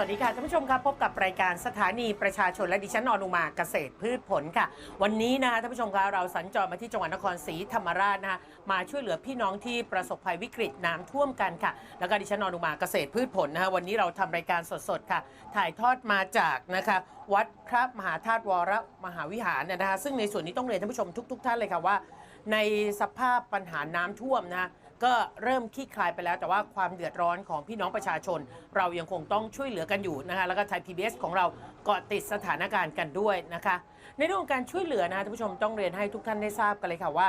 สวัสดีค่ะท่านผู้ชมครับพบกับรายการสถานีประชาชนและดิฉันนอนุมาเกษตรพืชผลค่ะ วันนี้นะคะท่านผู้ชมคะเราสัญจรมาที่จังหวัดนครศรีธรรมราชนะคะมาช่วยเหลือพี่น้องที่ประสบภัยวิกฤตน้ำท่วมกันค่ะ แล้วก็ดิฉันนอนุมาเกษตรพืชผลนะคะวันนี้เราทำรายการสดๆค่ะ ถ่ายทอดมาจากนะคะวัดพระมหาธาตุวรมหาวิหารนะคะซึ่งในส่วนนี้ต้องเรียนท่านผู้ชมทุก ๆ ท่านเลยค่ะว่า ในสภาพปัญหาน้ำท่วมนะคะ ก็เริ่มคลี่คลายไปแล้ว แต่ว่าความเดือดร้อนของพี่น้องประชาชน เรายังคงต้องช่วยเหลือกันอยู่นะคะแล้วก็ไทย PBS ของเราเกาะติดสถานการณ์กันด้วยนะคะ ในเรื่องของการช่วยเหลือนะคะท่านผู้ชมต้องเรียนให้ทุกท่านได้ทราบกันเลยค่ะว่า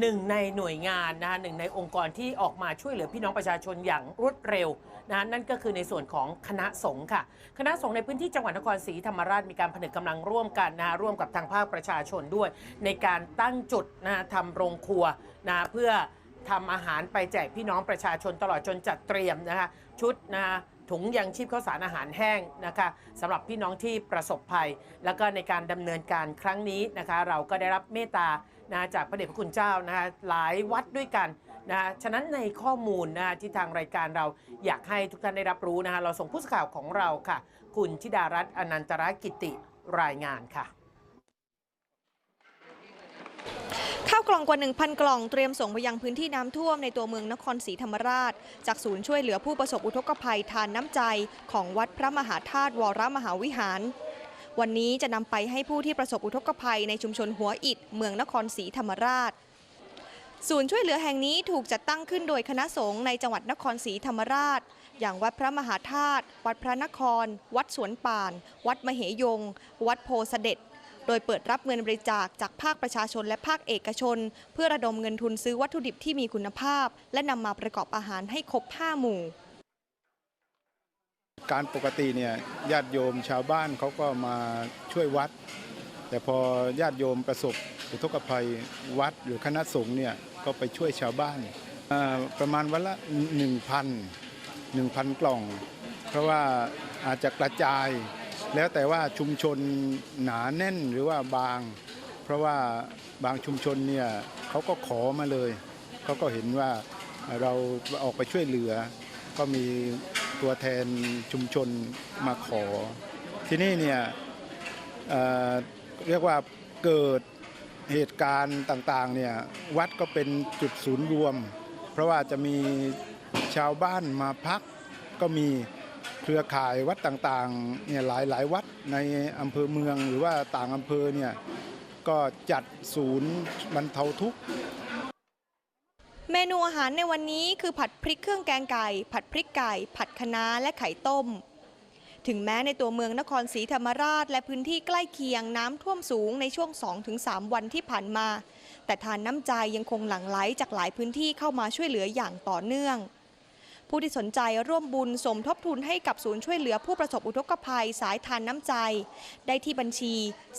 หนึ่งในหน่วยงานนะคะหนึ่งในองค์กรที่ออกมาช่วยเหลือพี่น้องประชาชนอย่างรวดเร็วนะะนั่นก็คือในส่วนของคณะสงฆ์ค่ะ คณะสงฆ์ในพื้นที่จังหวัดนครศรีธรรมราชมีการผนึกกำลังร่วมกันนะะร่วมกับทางภาคประชาชนด้วย ในการตั้งจุดนะะทำโรงครัวนะเพื่อ ทำอาหารไปแจกพี่น้องประชาชนตลอดจนจัดเตรียมนะคะชุดนะคะถุงยังชีพข้าวสารอาหารแห้งนะคะสำหรับพี่น้องที่ประสบภัย แล้วก็ในการดำเนินการครั้งนี้นะคะ เราก็ได้รับเมตตานะจากพระเดชพระคุณเจ้านะคะหลายวัดด้วยกันนะคะฉะนั้นในข้อมูลนะคะที่ทางรายการเราอยากให้ทุกท่านได้รับรู้นะคะเราส่งผู้สื่อข่าวของเราค่ะ คุณธิดารัตน์อนันตรกิติรายงานค่ะ ข้าวกล่องกว่า 1,000 กล่องเตรียมส่งไปยังพื้นที่น้ำท่วมในตัวเมืองนครศรีธรรมราช จากศูนย์ช่วยเหลือผู้ประสบอุทกภัยทานน้ำใจของวัดพระมหาธาตุวรมหาวิหาร วันนี้จะนำไปให้ผู้ที่ประสบอุทกภัยในชุมชนหัวอิฐเมืองนครศรีธรรมราช ศูนย์ช่วยเหลือแห่งนี้ถูกจัดตั้งขึ้นโดยคณะสงฆ์ในจังหวัดนครศรีธรรมราช อย่างวัดพระมหาธาตุวัดพระนคร วัดสวนป่าน วัดมเหยง วัดโพสเสด็จ โดยเปิดรับเงินบริจาคจากภาคประชาชนและภาคเอกชน เพื่อระดมเงินทุนซื้อวัตถุดิบที่มีคุณภาพ และนำมาประกอบอาหารให้ครบ 5 หมู่ การปกติเนี่ยญาติโยมชาวบ้านเขาก็มาช่วยวัด แต่พอญาติโยมประสบอุทกภัยวัดหรือคณะสงฆ์เนี่ยก็ไปช่วยชาวบ้าน ประมาณวันละ 1,000 1,000 กล่อง เพราะว่าอาจจะกระจาย แล้วแต่ว่าชุมชนหนาแน่นหรือว่าบาง เพราะว่าบางชุมชนเนี่ยเขาก็ขอมาเลยเขาก็เห็นว่าเราออกไปช่วยเหลือ ก็มีตัวแทนชุมชนมาขอ ที่นี่เนี่ยเเรียกว่าเกิดเหตุการณ์ต่างๆเนี่ยวัดก็เป็นจุดศูนย์รวม เพราะว่าจะมีชาวบ้านมาพักก็มี เครือข่ายวัดต่างๆเนี่ยหลายหลายๆวัดในอำเภอเมืองหรือว่าต่างอำเภอเนี่ยก็จัดศูนย์บรรเทาทุกข์เมนูอาหารในวันนี้คือผัดพริกเครื่องแกงไก่ ผัดพริกไก่ ผัดคะน้าและไข่ต้ม ถึงแม้ในตัวเมืองนครศรีธรรมราช และพื้นที่ใกล้เคียงน้ำท่วมสูงในช่วง 2-3 วันที่ผ่านมา แต่ทานน้ำใจยังคงหลั่งไหลจากหลายพื้นที่เข้ามาช่วยเหลืออย่างต่อเนื่อง ผู้ที่สนใจร่วมบุญสมทบทุนให้กับศูนย์ช่วยเหลือผู้ประสบอุทกภัยสายทานน้ำใจ ได้ที่บัญชี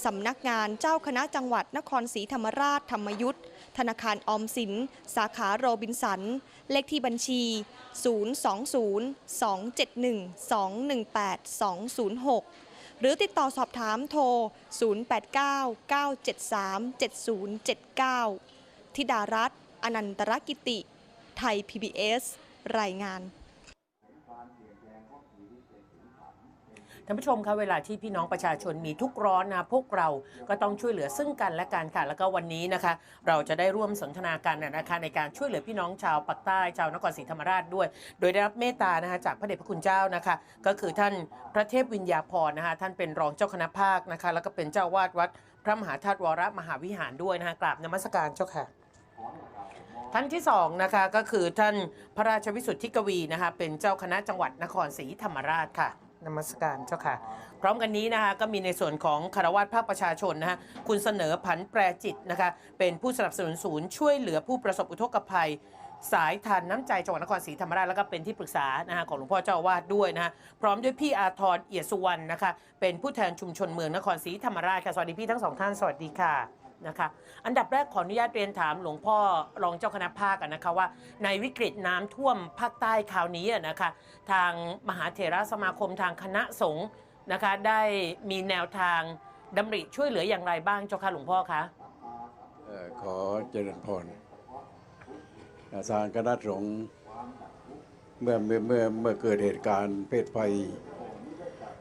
สำนักงานเจ้าคณะจังหวัดนครศรีธรรมราชธรรมยุทธ์ธนาคารออมสิน สาขาโรบินสัน เลขที่บัญชี 020-271-218-206 หรือติดต่อสอบถามโทร 089-973-7079 ธิดารัตน์อนันตรกิติ ไทย PBS รายงานท่านผู้ชมคะเวลาที่พี่น้องประชาชนมีทุกข์ร้อนนะพวกเราก็ต้องช่วยเหลือซึ่งกันและกันค่ะ แล้วก็วันนี้นะคะ เราจะได้ร่วมสนทนากันนะคะในการช่วยเหลือพี่น้องชาวปากใต้ชาวนครศรีธรรมราชด้วย โดยได้รับเมตตานะคะจากพระเดชพระคุณเจ้านะคะ ก็คือท่านพระเทพวิญญาพรนะคะ ท่านเป็นรองเจ้าคณะภาคนะคะ แล้วก็เป็นเจ้าวาดวัด พระมหาธาตุวรมหาวิหารด้วยนะคะกราบนมัสการเจ้าค่ะ ท่านที่สองนะคะก็คือท่านพระราชวิสุทธิกวีนะคะเป็นเจ้าคณะจังหวัดนครศรีธรรมราชค่ะนมัสการเจ้าค่ะ พร้อมกันนี้นะคะก็มีในส่วนของคารวะภาคประชาชนนะคะคุณเสนอผันแปรจิตนะคะเป็นผู้สนับสนุนศูนย์ช่วยเหลือผู้ประสบอุทกภัย สายทานน้ำใจจังหวัดนครศรีธรรมราชแล้วก็เป็นที่ปรึกษานะคะของหลวงพ่อเจ้าอาวาดด้วยนะคะพร้อมด้วยพี่อาทรเอียดสุวรรณนะคะเป็นผู้แทนชุมชนเมืองนครศรีธรรมราชค่ะสวัสดีพี่ทั้งสองท่านสวัสดีค่ะ นะคะ อันดับแรกขออนุญาตเรียนถามหลวงพ่อรองเจ้าคณะภาคนะคะว่า ในวิกฤตน้ำท่วมภาคใต้คราวนี้นะคะ ทางมหาเถรสมาคมทางคณะสงฆ์นะคะ ได้มีแนวทางดำริช่วยเหลืออย่างไรบ้างเจ้าค่ะหลวงพ่อคะขอเจริญพรอาจารย์คณะสงฆ์เมื่อเมื่อเมื่อเมื่อเกิดเหตุการณ์เพศภัย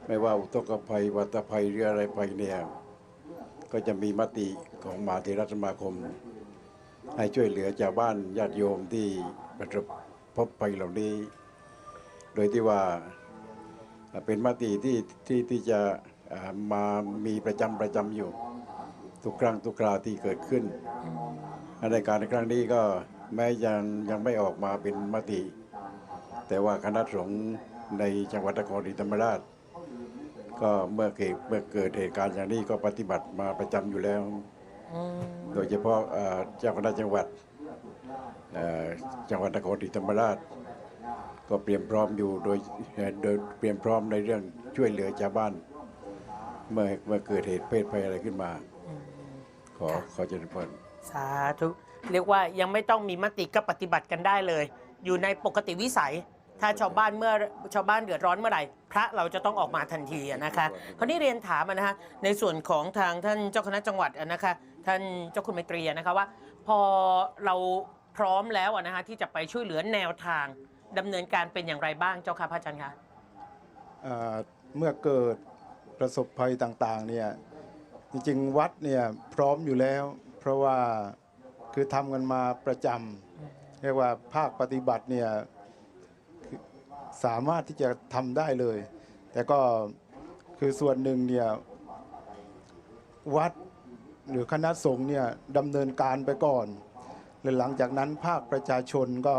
ไม่ว่าอุทกภัยวัตภัยหรืออะไรไปเนี่ย ก็จะมีมติของมหาเทรสมาคม ให้ช่วยเหลือชาวบ้านญาติโยมที่ประสบพบภัยเหล่านี้ โดยที่ว่าเป็นมติที่ที่ที่จะมามีประจำประจำอยู่ ทุกครั้งทุกคราวที่เกิดขึ้นในการในครั้งนี้ก็แม้ยังยังไม่ออกมาเป็นมติ แต่ว่าคณะสงฆ์ในจังหวัดนครศรีธรรมราช ก็เมื่อเกิดเมื่อเกิดเหตุการณ์อย่างนี้ก็ปฏิบัติมาประจำอยู่แล้ว อืมโดยเฉพาะเอ่อเจ้าคณะจังหวัดเอ่อจังหวัดนครศรีธรรมราช ก็เตรียมพร้อมอยู่โดยเอ่อโดยเตรียมพร้อมในเรื่องช่วยเหลือชาวบ้าน เมื่อเมื่อเกิดเหตุเพศภัยอะไรขึ้นมาขอขอเจริญพร สาธุ เรียกว่ายังไม่ต้องมีมติก็ปฏิบัติกันได้เลย อยู่ในปกติวิสัย ถ้าชาวบ้านเมื่อชาวบ้านเดือดร้อนเมื่อไหร่พระเราจะต้องออกมาทันทีอะนะคะคราวนี้เรียนถามอะนะคะในส่วนของทางท่านเจ้าคณะจังหวัดอะนะคะท่านเจ้าคุณไมตรีอะนะคะว่า พอเราพร้อมแล้วอะนะคะที่จะไปช่วยเหลือแนวทางดำเนินการเป็นอย่างไรบ้างเจ้าค่ะพระอาจารย์คะเอ่อเมื่อเกิดประสบภัยต่างๆเนี่ยจริงๆวัดเนี่ยพร้อมอยู่แล้ว เพราะว่าคือทำกันมาประจำเรียกว่าภาคปฏิบัติเนี่ยคือ สามารถที่จะทำได้เลย แต่ก็คือส่วนหนึ่งเนี่ยวัดหรือคณะสงฆ์เนี่ยดำเนินการไปก่อนและหลังจากนั้นภาคประชาชนก็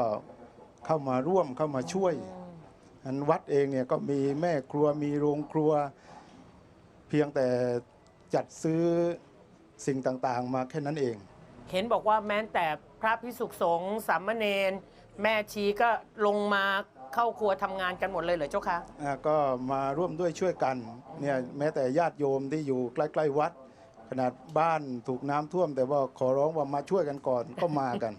เข้ามาร่วมเข้ามาช่วยอันวัดเองเนี่ยก็มีแม่ครัวมีโรงครัว เพียงแต่จัดซื้อสิ่งต่างๆ มาแค่นั้นเอง เห็นบอกว่าแม้แต่พระพิสุขสงฆ์สามเณรแม่ชีก็ลงมา เข้าครัวทำงานกันหมดเลยเหรอเจ้าคะอ่าก็มาร่วมด้วยช่วยกันเนี่ยแม้แต่ญาติโยมที่อยู่ใกล้ ๆ วัด ขนาดบ้านถูกน้ำท่วม แต่ว่าขอร้องว่ามาช่วยกันก่อนก็มากัน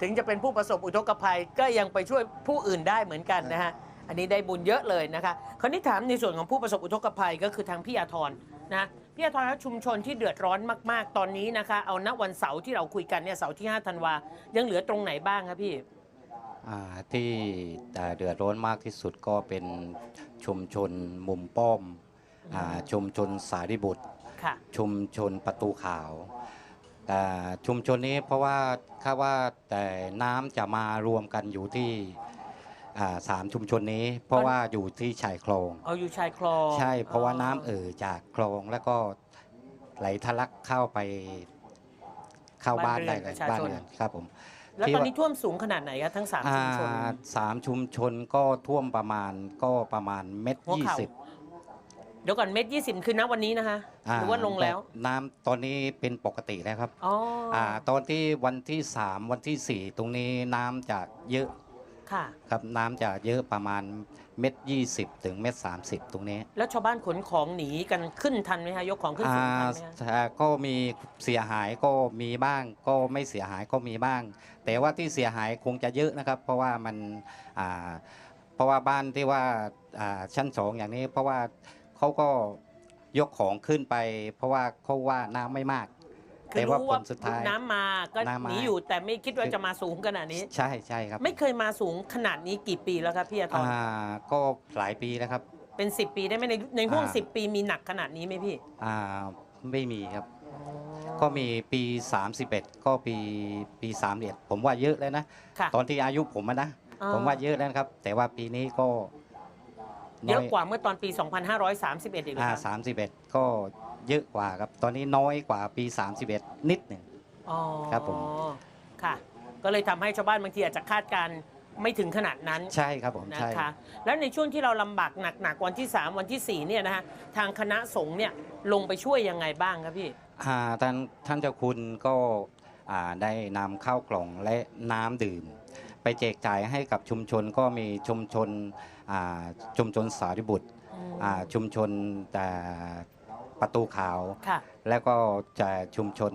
ถึงจะเป็นผู้ประสบอุทกภัยก็ยังไปช่วยผู้อื่นได้เหมือนกันนะฮะ อันนี้ได้บุญเยอะเลยนะคะคราวนี้ถามในส่วนของผู้ประสบอุทกภัยก็คือทางพี่อาทรนะพี่อาทรและชุมชนที่เดือดร้อนมากๆตอนนี้นะคะ เอาณวันเสาร์ที่เราคุยกันเนี่ยเสาร์ที่5ธันวายังเหลือตรงไหนบ้างครับพี่อ่า ที่เอ่อเดือดร้อนมากที่สุดก็เป็นชุมชนมุมป้อมอ่าชุมชนสารีบุตรค่ะชุมชนประตูขาวแต่ชุมชนนี้เพราะว่าคาดว่าแต่น้ำจะมารวมกันอยู่ที่อ่าสามชุมชนนี้ เพราะว่าอยู่ที่ชายคลองเอาอยู่ชายคลองใช่เพราะว่าน้ำเอ่อจากคลองแล้วก็ไหลทะลักเข้าไปเข้าบ้านได้เลยบ้านเรือนครับผม แล้วที่ตอนว่า นี้ท่วมสูงขนาดไหนคะทั้งสามชุมชน อ่าสามชุมชนก็ท่วมประมาณก็ประมาณเม็ดหัวยี่เข่า สิบเดี๋ยวก่อนเม็ดยี่สิบคือณวันนี้นะคะหรือว่าลงแล้วน้ำตอนนี้เป็นปกติแล้วครับอ๋ออาตอนที่วันที่สามวันที่สี่ตรงนี้น้ำจะเยอะ ค่ะ ครับน้ำจะเยอะประมาณเม็ดยี่สิบถึงเม็ดสามสิบตรงนี้แล้วชาวบ้านขนของหนีกันขึ้นทันไหมคะยกของขึ้นสูงทันไหมคะอ่าก็มีเสียหายก็มีบ้าง ก็ไม่เสียหายก็มีบ้าง แต่ว่าที่เสียหายคงจะเยอะนะครับ เพราะว่ามันอ่าเพราะว่าบ้านที่ว่าอ่าชั้นสองอย่างนี้ เพราะว่าเขาก็ยกของขึ้นไป เพราะว่าเขาว่าน้ำไม่มาก คือแต่ว่ารู้ผว่าลสุดท้าย น้ำมาก็น้ำมา หนีอยู่แต่ไม่คิดว่าจะมาสูงขนาดนี้ ใช่ใช่ครับไม่เคยมาสูงขนาดนี้กี่ปีแล้วครับพี่อาทรอ่าก็หลายปีแล้วครับ เป็น 10 ปีได้ไหมในในห่วงอ่า 10 ปีมีหนักขนาดนี้ไหมพี่อ่าไม่มีครับ ก็มีปี 31 ก็ปีปี31ผมว่าเยอะแล้วนะ ค่ะ ตอนที่อายุผมอะนะอ๋อผมว่าเยอะแล้วนะครับ แต่ว่าปีนี้ก็เยอะกว่าเมื่อตอนปี 2531 อีกเหรออ่าครับสามสิบเอ็ดก็ เยอะกว่าครับ ตอนนี้น้อยกว่าปี 31 นิดหนึ่ง อ๋อครับผม ค่ะ ก็เลยทำให้ชาวบ้านบางทีอาจจะคาดการณ์ไม่ถึงขนาดนั้นใช่ครับผมนะใช่ คะ แล้วในช่วงที่เราลำบากหนักๆวันที่ 3 วันที่4เนี่ยนะฮะทางคณะสงฆ์เนี่ยลงไปช่วยยังไงบ้างครับพี่ อ่าท่านท่านเจ้าคุณก็อ่าได้นำข้าวกล่องและน้ำดื่ม ไปแจกจ่ายให้กับชุมชนก็มีชุมชนอ่าชุมชนสารีบุตรอ่าชุมชนแต่ ประตูขาว ค่ะ แล้วก็จะชุมชน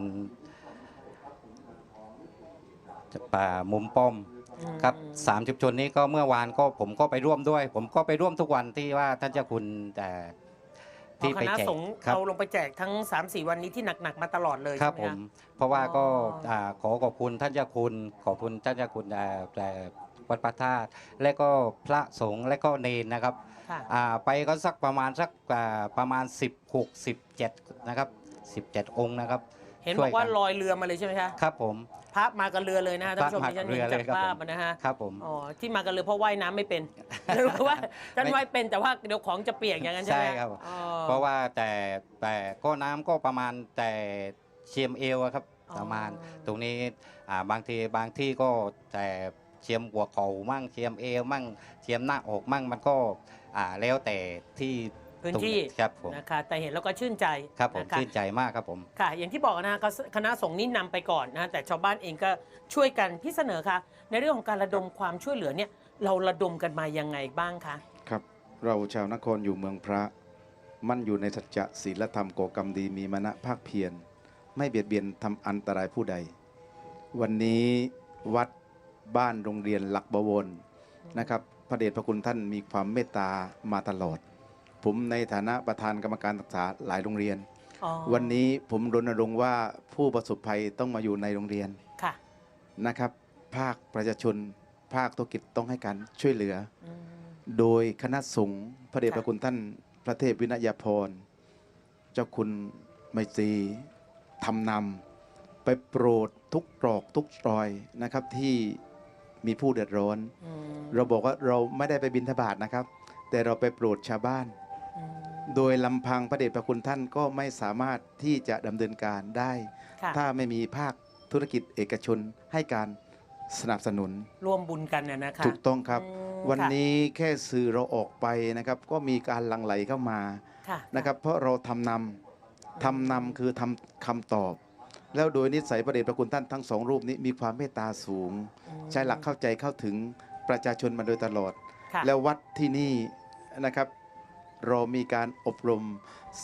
ป่ามุมป้อมอืม ครับสามชุมชนนี้ก็เมื่อวานก็ผมก็ไปร่วมด้วย ผมก็ไปร่วมทุกวันที่ว่าท่านเจ้าคุณแต่พอที่คไปณะแจกสงฆ์ครับ เอาลงไปแจกทั้ง 3-4 วันนี้ที่หนัก ๆ มาตลอดเลยครับใช่ไหผมคะเพราะว่าก็อ๋ออ่าขอขอบคุณท่านเจ้าคุณขอบคุณท่านเจ้าคุณอ่าแต่วัดพระธาตุและก็พระสงฆ์และก็เนนนะครับ ค่ะอ่าไปก็สักประมาณสักอ่าประมาณ 16 17นะครับ17 องค์นะครับเห็นช่บวอยกว่ากันลอยเรือมาเลยใช่ไหมคะครับผม พระมากับเรือเลยนะฮะท่านผู้ชมพระมาดิฉันกับเรือเห็นจากเลยครับภาพผม นะฮะครับผม อ๋อที่มากับเรือเพราะว่ายน้ำไม่เป็นหรือว่าท่านไม่ว่ายเป็นแต่ว่าเดี๋ยวของจะเปียกอย่างนั้นใช่ไหมใช่ครับ อ๋อ เพราะว่าแต่แต่ก็น้ำก็ประมาณแต่เชียมเอวอะครับอ๋อ ประมาณ ตรงนี้อ่าบางทีบางที่ก็แต่เชียมหัวเข่ามั่งเชียมเอวมั่งเชียมหน้าอกมั่งมันก็อ่าแล้วแต่ที่พื้นตรงที่ครับผมนะคะแต่เห็นแล้วก็ชื่นใจครับผมนะคะชื่นใจมากครับผมค่ะ อย่างที่บอกนะฮะก็คณะสงฆ์นี่นำไปก่อนนะฮะแต่ชาวบ้านเองก็ช่วยกันพี่เสนอค่ะ ในเรื่องของการระดมความช่วยเหลือเนี่ยเราระดมกันมายังไงบ้างคะครับ เราชาวนครอยู่เมืองพระ มั่นอยู่ในสัจจะศีลธรรมก่อกรรมดีมีมณะภาคเพียรไม่เบียดเบียนทำอันตรายผู้ใด วันนี้วัดบ้านโรงเรียนหลักบวรนะครับ พระเดชพระคุณท่านมีความเมตตามาตลอด ผมในฐานะประธานกรรมการศึกษาหลายโรงเรียนอ๋อวันนี้ผมรณรงค์ว่าผู้ประสบภัยต้องมาอยู่ในโรงเรียนค่ะนะครับ ภาคประชาชน ภาคธุรกิจต้องให้การช่วยเหลืออืมโดยคณะสงฆ์พระเดชค่ะพระคุณท่านพระเทพวินยพร เจ้าคุณไมตรีทำนำไปโปรดทุกตรอกทุกรอยนะครับที่ มีผู้เดือดร้อนอืมเราบอกว่าเราไม่ได้ไปบินทบาทนะครับ แต่เราไปโปรดชาวบ้านอืมโดยลำพังพระเดชพระคุณท่านก็ไม่สามารถที่จะดำเนินการได้ค่ะถ้าไม่มีภาคธุรกิจเอกชนให้การสนับสนุน ร่วมบุญกันนะนะคะถูกต้องครับอืมวันค่ะนี้แค่สื่อเราออกไปนะครับ ก็มีการหลังไหลเข้ามาค่ะนะครับ เพราะเราทำนำทำนำคือทำคำตอบ แล้วโดยนิสัยประเดชพระคุณท่านทั้งสองรูปนี้มีความเมตตาสูงอืมใช้หลักเข้าใจเข้าถึงประชาชนมาโดยตลอด ค่ะแล้ววัดที่นี่นะครับเรามีการอบรม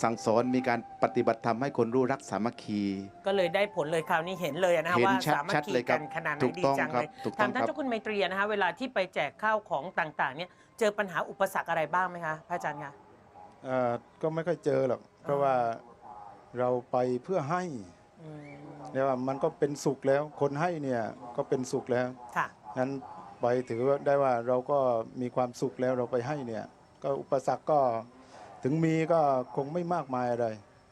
สั่งสอนมีการปฏิบัติธรรมให้คนรู้รักสามัคคี ก็เลยได้ผลเลยคราวนี้เห็นเลยนะคะเห็นว่าชัดสามัคชัดคีเลยครักับนขนาดไหนถูกดีต้องจังครัเลบยถูกต้ถาอมงท่านครับ เจ้าคุณไมตรีนะคะเวลาที่ไปแจกข้าวของต่างๆเนี่ยเจอปัญหาอุปสรรคอะไรบ้างไหมคะพระอาจารย์คะ เอ่อก็ไม่ค่อยเจอหรอกเพราะว่าเราไปเพื่อให้อืม เรียกว่ามันก็เป็นสุขแล้ว คนให้เนี่ยก็เป็นสุขแล้วค่ะงั้นไปถือว่าได้ว่าเราก็มีความสุขแล้วเราไปให้เนี่ย ก็อุปสรรคก็ถึงมีก็คงไม่มากมายอะไร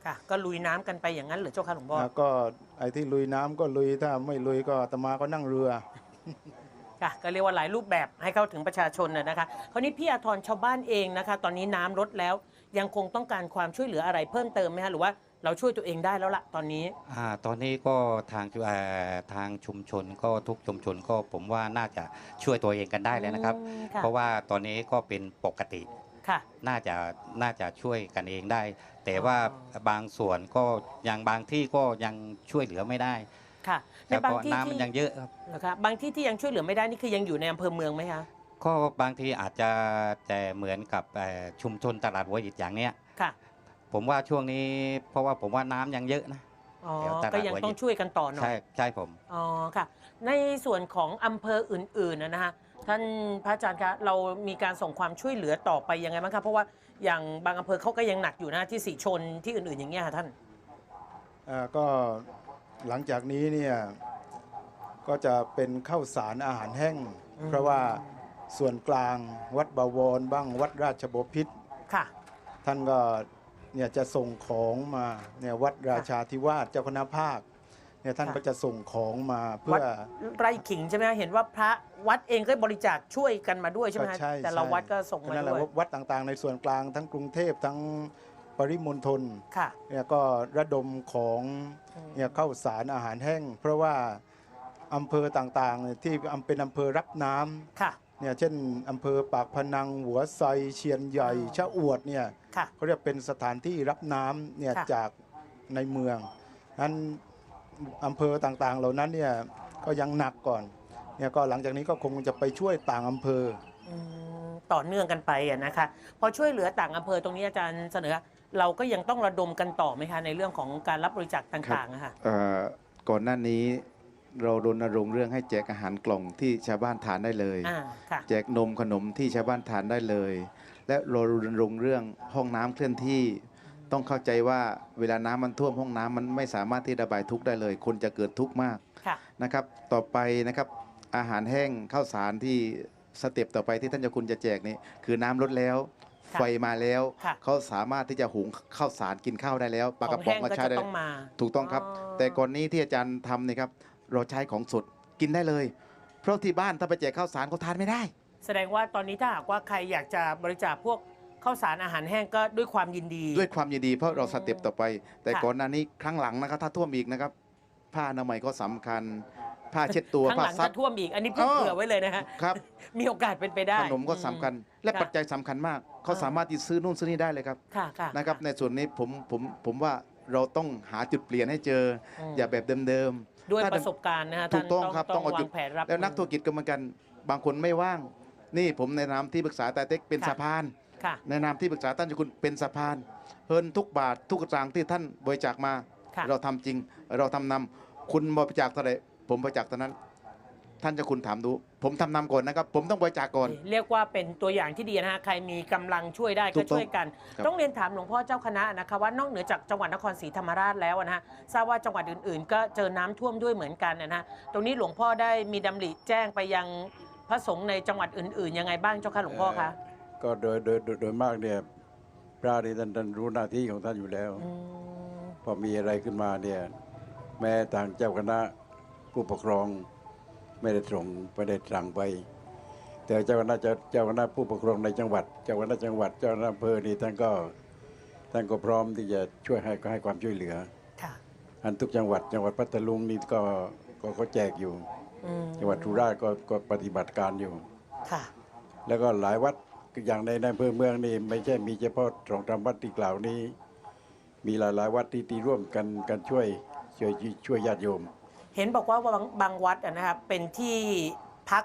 ค่ะ ก็ลุยน้ำกันไปอย่างนั้นเหรือเจ้าค่ะหลวงพ่อนะก็ไอ้ที่ลุยน้ำก็ลุยถ้าไม่ลุยก็อาตมาก็นั่งเรือ ค่ะก็เรียกว่าหลายรูปแบบให้เข้าถึงประชาชนนะนะคะคราวนี้พี่อาทรชาวบ้านเองนะคะ ตอนนี้น้ำลดแล้วยังคงต้องการความช่วยเหลืออะไรเพิ่มเติมไหมคะหรือว่า เราช่วยตัวเองได้แล้วละตอนนี้ อ่าตอนนี้ก็ทางเอ่อทางชุมชนก็ทุกชุมชนก็ผมว่าน่าจะช่วยตัวเองกันได้แล้วนะครับ อืมค่ะ เพราะว่าตอนนี้ก็เป็นปกติค่ะ น่าจะน่าจะช่วยกันเองได้ แต่ว่าอ๋อบางส่วนก็ยังบางที่ก็ยังช่วยเหลือไม่ได้ค่ะในครับบาเพงราะที่น้ำมันที่ยังเยอะครับ เหรอคะบางที่ที่ยังช่วยเหลือไม่ได้นี่คือยังอยู่ในอำเภอเมืองไหมคะก็บางทีอาจจะแต่เหมือนกับเอ่อชุมชนตลาดหัวหินอย่างเนี้ยค่ะ ผมว่าช่วงนี้ เพราะว่าผมว่าน้ำยังเยอะนะ อ๋อเดี๋ยวตลาดก็ยังหัวหินต้องช่วยกันต่อหน่อใช่ย ใช่ผมอ๋อ ค่ะ ในส่วนของอำเภออื่นๆนะนะคะท่านพระอาจารย์คะ เรามีการส่งความช่วยเหลือต่อไปยังไงบ้างคะ เพราะว่าอย่างบางอำเภอเขาก็ยังหนักอยู่นะที่สีชนที่อื่นๆอย่างเงี้ยค่ะท่าน อ่าก็หลังจากนี้เนี่ยก็จะเป็นข้าวสารอาหารแห้ง อืม เพราะว่าส่วนกลางวัดบวรบ้างวัดราชบพิษค่ะ ท่านก็ เนี่ยจะส่งของมาเนี่ยวัดราชาธิวาสเจ้าคณะภาคเนี่ยท่านค่ะ ก็จะส่งของมาเพื่วัอดไร่ขิงใช่ไหมคะเห็นว่าพระวัดเองก็บริจาคช่วยกันมาด้วยใช่ไหมคะก็ใช่แต่ละใช่วัดก็ส่งมานั่นแหละด้วยวัดต่างๆ ในส่วนกลางทั้งกรุงเทพทั้งปริมณฑลค่ะ เนี่ยก็ระดมของอืม เนี่ยเข้าสารอาหารแห้ง เพราะว่าอำเภอต่างๆเนี่ยที่อำเป็นอำเภอรับน้ำค่ะเนี่ยเช่นอำเภอปากพนังหัวไซเชียนใหญ่อ๋อ ชะอวดเนี่ย ค่ะ เขาเรียกเป็นสถานที่รับน้ำเนี่ยค่ะ จากในเมืองนั้นอำเภอต่างๆ เหล่านั้นเนี่ยก็ยังหนักก่อนเนี่ยก็หลังจากนี้ก็คงจะไปช่วยต่างอำเภอ อืมต่อเนื่องกันไปอะนะคะพอช่วยเหลือต่างอำเภอตรงนี้อาจารย์เสนอ เราก็ยังต้องระดมกันต่อไหมคะในเรื่องของการรับบริจาคต่างๆอะค่ะ เอ่อก่อนหน้านี้เรารณรงค์เรื่องให้แจกอาหารกล่องที่ชาวบ้านทานได้เลย อ่า ค่ะ แจกนมขนมที่ชาวบ้านทานได้เลย และเรารณรงค์เรื่องห้องน้ำเคลื่อนที่ต้องเข้าใจว่าเวลาน้ำมันท่วมห้องน้ำมันไม่สามารถที่ระบายทุกข์ได้เลย คนจะเกิดทุกข์มากค่ะนะครับ ต่อไปนะครับอาหารแห้งข้าวสารที่สเต็ปต่อไปที่ท่านเจ้าคุณจะแจกนี่คือน้ำลดแล้ว ไฟค่ะไฟมาแล้วค่ะเขาสามารถที่จะหุงข้าวสารกินข้าวได้แล้วปลากระป๋องขก็แห้งใช้ได้จะต้องมาถูกต้องครับ แต่ก่อนนี้ที่อาจารย์ทำนี่ครับเราใช้ของสดกินได้เลย เพราะที่บ้านถ้าไปแจกข้าวสารเขาทานไม่ได้ แสดงว่าตอนนี้ถ้าหากว่าใครอยากจะบริจาคพวกข้าวสารอาหารแห้งก็ด้วยความยินดี ด้วยความยินดีเพราะเราสเต็ปต่อไป แต่ค่ะก่อนหน้านี้ครั้งหลังนะครับ ถ้าท่วมอีกนะครับ ผ้าอนามัยก็สำคัญ ผ้าเช็ดตัวข้างผ้าหลังซัจะกท่วมอีก อันนี้พูดเออ เผื่อไว้เลยนะฮะ ครับ มีโอกาสเป็นไปได้ขนมก็สำคัญ และค่ะปัจจัยสำคัญมาก เขาสามารถที่ซื้อนู่นซื้อนี่ได้เลยครับ ค่ะค่ะ นะครับในส่วนนี้ผมผมผมว่าเราต้องหาจุดเปลี่ยนให้เจออม อย่าแบบเดิม ด้วยถ้าประสบการณ์นะฮะถูกต้องท่านครับต้องเอาจุด วางแผนรับๆแล้วนักธุรกิจก็เหมือนกันบางคนไม่ว่าง นี่ผมในนามที่ปรึกษาไตเต็กเป็นค่ะ สะพาน ค่ะ ในนามที่ปรึกษาท่านเจ้าคุณเป็นสะพานเฮินทุกบาททุกสตางค์ที่ท่านบริจาคมา ค่ะ เราทำจริง เราทำนำคุณบริจาคเท่าไหร่ผมบริจาคเท่านั้น ท่านเจ้าคุณถามดู ผมทำนำก่อนนะครับ ผมต้องบริจาคก่อน เรียกว่าเป็นตัวอย่างที่ดีนะฮะใครมีกำลังช่วยได้ถูก็กต้องช่วยกัน ครับต้องเรียนถามหลวงพ่อเจ้าคณะนะคะว่านอกเหนือจากจังหวัดนครศรีธรรมราชแล้วนะฮะทราบว่าจังหวัดอื่นๆ ก็เจอน้ำท่วมด้วยเหมือนกันนะฮะตรงนี้หลวงพ่อได้มีดำริแจ้งไปยังพ ระสงฆ์ในจังหวัดอื่น ๆ ยังไงบ้างเจ้าค่ะหลวงพ่อคะก็โดยโดยโดยโดยมากเนี่ยพระนี่ท่านท่านรู้หน้าที่ของท่านอยู่แล้วอืมพอมีอะไรขึ้นมาเนี่ยแม้ทางเจ้าคณะผู้ปกครองไม่ได้ตรงไม่ได้สั่งไป แต่เจ้าคณะเจ้าเจ้าคณะผู้ปกครองในจังหวัด เจ้าคณะจังหวัดเจ้าคณะอำเภอนี่ท่านก็ท่านก็พร้อมที่จะช่วยให้ก็ให้ความช่วยเหลือค่ะอันทุกจังหวัดจังหวัดพัทลุงนี่ก็ก็เขาแจกอยู่อืม จังหวัดสุราษฎร์ก็ก็ปฏิบัติการอยู่ ค่ะ แล้วก็หลายวัดอย่างในในอำเภอเมืองนี่ไม่ใช่มีเฉพาะสองสามวัดที่กล่าวนี้ มีหลายๆวัดที่ที่ร่วมกันกันช่วยช่วยช่วยญาติโยม เห็นบอกว่าบางบางวัดอะนะครับเป็นที่พัก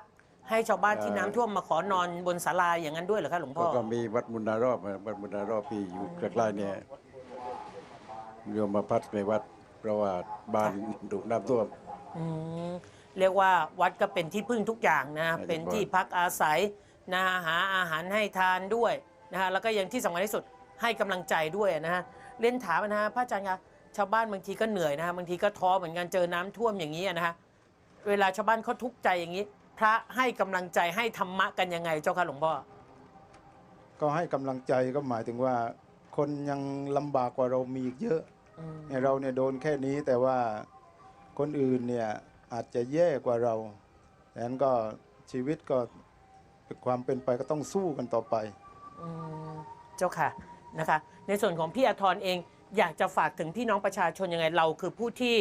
ให้ชาวบ้านที่น้ำท่วมมาขอนอนบนศาลาอย่างนั้นด้วยเหรอคะหลวงพ่ก็อ ก็มีวัดมุนนารอบอะวัดมุนนารอบที่อยู่ใกล้ๆเนี่ยโยมมาพักในวัด เพราะว่าบ้านถูกน้ำท่วม อืม เรียกว่าวัดก็เป็นที่พึ่งทุกอย่างนะใช่เป็นที่พักอาศัยนะหาอาหารให้ทานด้วยนะฮะแล้วก็ยังที่สำคัญที่สุดให้กำลังใจด้วยนะฮะเรียนถามนะฮะพระอาจารย์คะชาวบ้านบางทีก็เหนื่อยนะฮะบางทีก็ท้อเหมือนกันเจอน้ำท่วมอย่างนี้นะฮะเวลาชาวบ้านเขาทุกข์ใจอย่างนี้ พระให้กำลังใจให้ธรรมะกันยังไงเจ้าค่ะหลวงพ่อก็ให้กำลังใจก็หมายถึงว่า คนยังลำบากกว่าเรามีอีกเยอะอืมเนี่ยเราเนี่ยโดนแค่นี้แต่ว่าคนอื่นเนี่ย อาจจะแย่กว่าเราดังนั้นก็ชีวิตก็ความเป็นไปก็ต้องสู้กันต่อไป อืมเจ้าค่ะนะคะ ในส่วนของพี่อาทรเองอยากจะฝากถึงพี่น้องประชาชนยังไงเราคือผู้ที่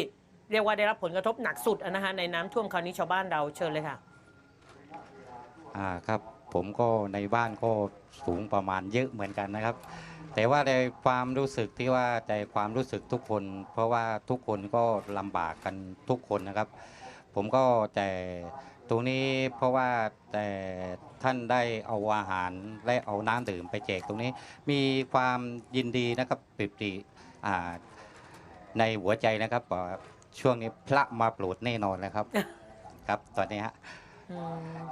เรียกว่าได้รับผลกระทบหนักสุดอะนะฮะในน้ำท่วมคราวนี้ชาวบ้านเราเชิญเลยค่ะ อ่าครับผมก็ในบ้านก็สูงประมาณเยอะเหมือนกันนะครับ แต่ว่าในความรู้สึกที่ว่าใจความรู้สึกทุกคน เพราะว่าทุกคนก็ลำบากกันทุกคนนะครับ ผมก็แต่ตรงนี้เพราะว่าแต่ท่านได้เอาอาหารและเอาน้ำดื่มไปแจกตรงนี้ มีความยินดีนะครับปิติอ่าในหัวใจนะครับว่าช่วงนี้พระมาโปรดแน่นอนแล้วครับ ครับตอนนี้ฮะอืม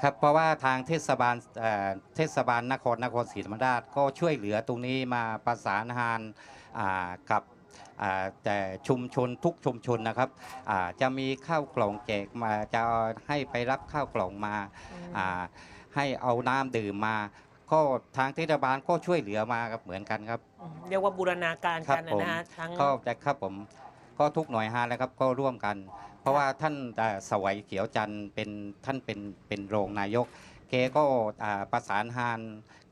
ครับเพราะว่าทางเทศบาลเอ่อเทศบาลนครนครศรีธรรมราชก็ช่วยเหลือตรงนี้มาประสานงานอ่ากับอ่าแต่ชุมชนทุกชุมชนนะครับอ่าจะมีข้าวกล่องแจกมาจะให้ไปรับข้าวกล่องมาอ่าให้เอาน้ำดื่มมา ก็ทางเทศบาลก็ช่วยเหลือมาครับเหมือนกันครับ อืมเรียกว่าบูรณาการครักันบนะนะฮะผมทั้ง ก็จะครับผมก็ทุกหน่วยงานแล้วครับก็ร่วมกัน เพราะว่าท่านอ่าสวัยเขียวจันทร์เป็นท่านเป็นเป็นรองนายกแกก็อ่าประสานงาน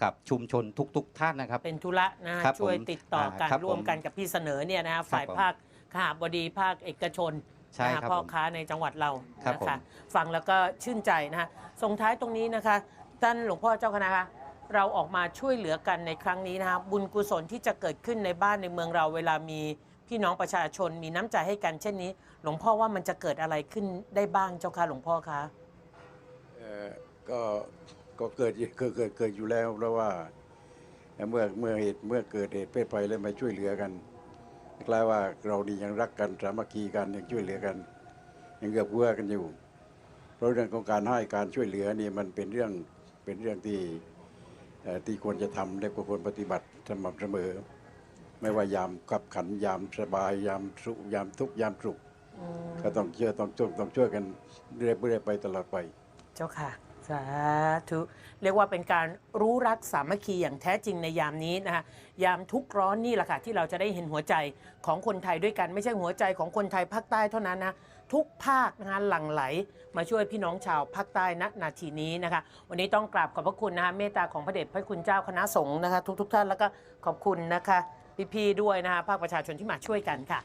กับชุมชนทุก ๆ ท่านนะครับ เป็นธุระนะฮะครับช่วยผมติดต่อกันอ่าครับร่วมผมกันกับพี่เสนอเนี่ยนะฮะฝ่ายผมภาคขหบดีภาคเอกชนใช่นะฮะครับพ่อผมค้าในจังหวัดเราครับนะผมคะฟังแล้วก็ชื่นใจนะฮะส่งท้ายตรงนี้นะคะท่านหลวงพ่อเจ้าคณะคะเราออกมาช่วยเหลือกันในครั้งนี้นะคะบุญกุศลที่จะเกิดขึ้นในบ้านในเมืองเราเวลามีพี่น้องประชาชนมีน้ำใจให้กันเช่นนี้ หลวงพ่อว่ามันจะเกิดอะไรขึ้นได้บ้างเจ้าค่ะหลวงพ่อคะเอ่อก็ก็เกิดอยู่เกิดเกิดเกิดอยู่แล้วเพราะว่าเมื่อเมื่อเหตุเมื่อเกิดเหตุเพศภัยแล้วมาช่วยเหลือกันคล้ายว่าเรานี่ยังรักกันสามัคคีกันยังช่วยเหลือกัน ยังเกื้อเกื้อกันอยู่ เพราะเรื่องของการให้การช่วยเหลือนี่มันเป็นเรื่องเป็นเรื่องที่ที่ควรจะทำและควรปฏิบัติสม่ำเสมอ ไม่ว่ายามขับขันยามสบายยามสุขยามทุกข์ยามสุข ก็ต้องเชื่อต้องช่วยต้องช่วยกันเรื่อยๆไปตลอดไป เจ้าค่ะ สาธุ เรียกว่าเป็นการรู้รักสามัคคีอย่างแท้จริงในยามนี้นะคะยามทุกขร้อนนี่แหละค่ะที่เราจะได้เห็นหัวใจของคนไทยด้วยกัน ไม่ใช่หัวใจของคนไทยภาคใต้เท่านั้นนะ ทุกภาคนะคะหลั่งไหล มาช่วยพี่น้องชาวภาคใต้ณนาทีนี้นะคะ วันนี้ต้องกราบขอบพระคุณนะคะเมตตาของพระเดชพระคุณเจ้าคณะสงฆ์นะคะ ทุกๆ ท่านแล้วก็ขอบคุณนะคะพี่ๆด้วยนะคะภาคประชาชนที่มาช่วยกันค่ะ